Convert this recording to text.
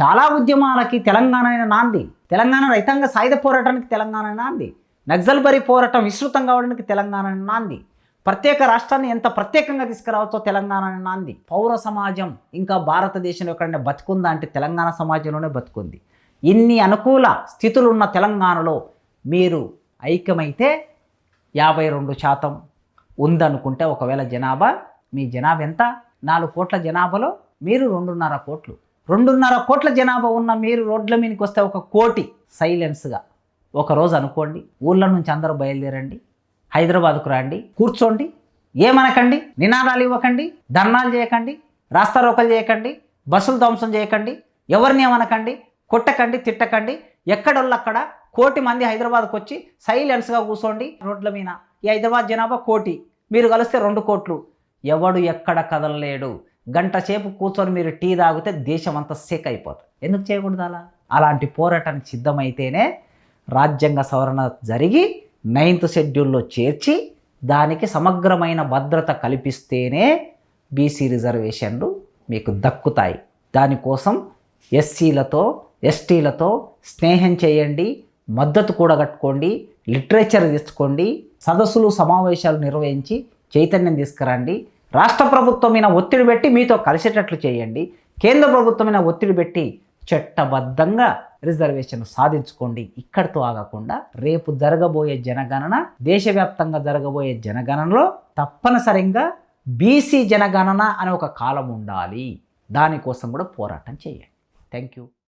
చాలా ఉద్యమాలకి తెలంగాణ నాంది. తెలంగాణ రైతాంగ సాయుధ పోరాటానికి తెలంగాణ నాంది. నక్సల్బరీ పోరాటం విస్తృతం కావడానికి తెలంగాణ నాంది. ప్రత్యేక రాష్ట్రాన్ని ఎంత ప్రత్యేకంగా తీసుకురావచ్చో తెలంగాణ నాంది. పౌర సమాజం ఇంకా భారతదేశంలో ఎక్కడైనా బతుకుందా అంటే తెలంగాణ సమాజంలోనే బతుకుంది. ఇన్ని అనుకూల స్థితులు ఉన్న తెలంగాణలో మీరు ఐక్యమైతే యాభై రెండు శాతం ఉందనుకుంటే ఒకవేళ జనాభా మీ జనాభా ఎంత? నాలుగు కోట్ల జనాభాలో మీరు రెండున్నర కోట్లు. రెండున్నర కోట్ల జనాభా ఉన్న మీరు రోడ్ల మీదకి వస్తే ఒక కోటి సైలెన్స్గా. ఒక రోజు అనుకోండి ఊళ్ళ నుంచి అందరూ బయలుదేరండి హైదరాబాద్కు రండి కూర్చోండి ఏమనకండి నినాదాలు ఇవ్వకండి ధర్నాలు చేయకండి రాస్తారోకలు చేయకండి బస్సులు ధ్వంసం చేయకండి ఎవరిని ఏమనకండి కొట్టకండి తిట్టకండి ఎక్కడొల్లక్కడ కోటి మంది హైదరాబాద్కు వచ్చి సైలెన్స్గా కూర్చోండి. రోడ్ల మీద ఈ హైదరాబాద్ జనాభా కోటి మీరు కలిస్తే రెండు కోట్లు. ఎవడు ఎక్కడ కదలలేడు. గంట సేపు కూర్చొని మీరు టీ తాగితే దేశం అంతా సేక్ అయిపోతుంది. ఎందుకు చేయకూడదు అలా? అలాంటి పోరాటానికి సిద్ధమైతేనే రాజ్యాంగ సవరణ జరిగి నైన్త్ షెడ్యూల్లో చేర్చి దానికి సమగ్రమైన భద్రత కల్పిస్తేనే బీసీ రిజర్వేషన్లు మీకు దక్కుతాయి. దానికోసం ఎస్సీలతో ఎస్టీలతో స్నేహం చేయండి మద్దతు కూడగట్టుకోండి లిటరేచర్ తెచ్చుకోండి సదస్సులు సమావేశాలు నిర్వహించి చైతన్యం తీసుకురండి. రాష్ట్ర ప్రభుత్వం మీద ఒత్తిడి పెట్టి మీతో కలిసేటట్లు చేయండి. కేంద్ర ప్రభుత్వం మీద ఒత్తిడి పెట్టి చట్టబద్ధంగా రిజర్వేషన్ సాధించుకోండి. ఇక్కడితో ఆగకుండా రేపు జరగబోయే జనగణన దేశవ్యాప్తంగా జరగబోయే జనగణనలో తప్పనిసరిగా బీసీ జనగణన అనే ఒక కాలం ఉండాలి. దానికోసం కూడా పోరాటం చేయండి. Thank you.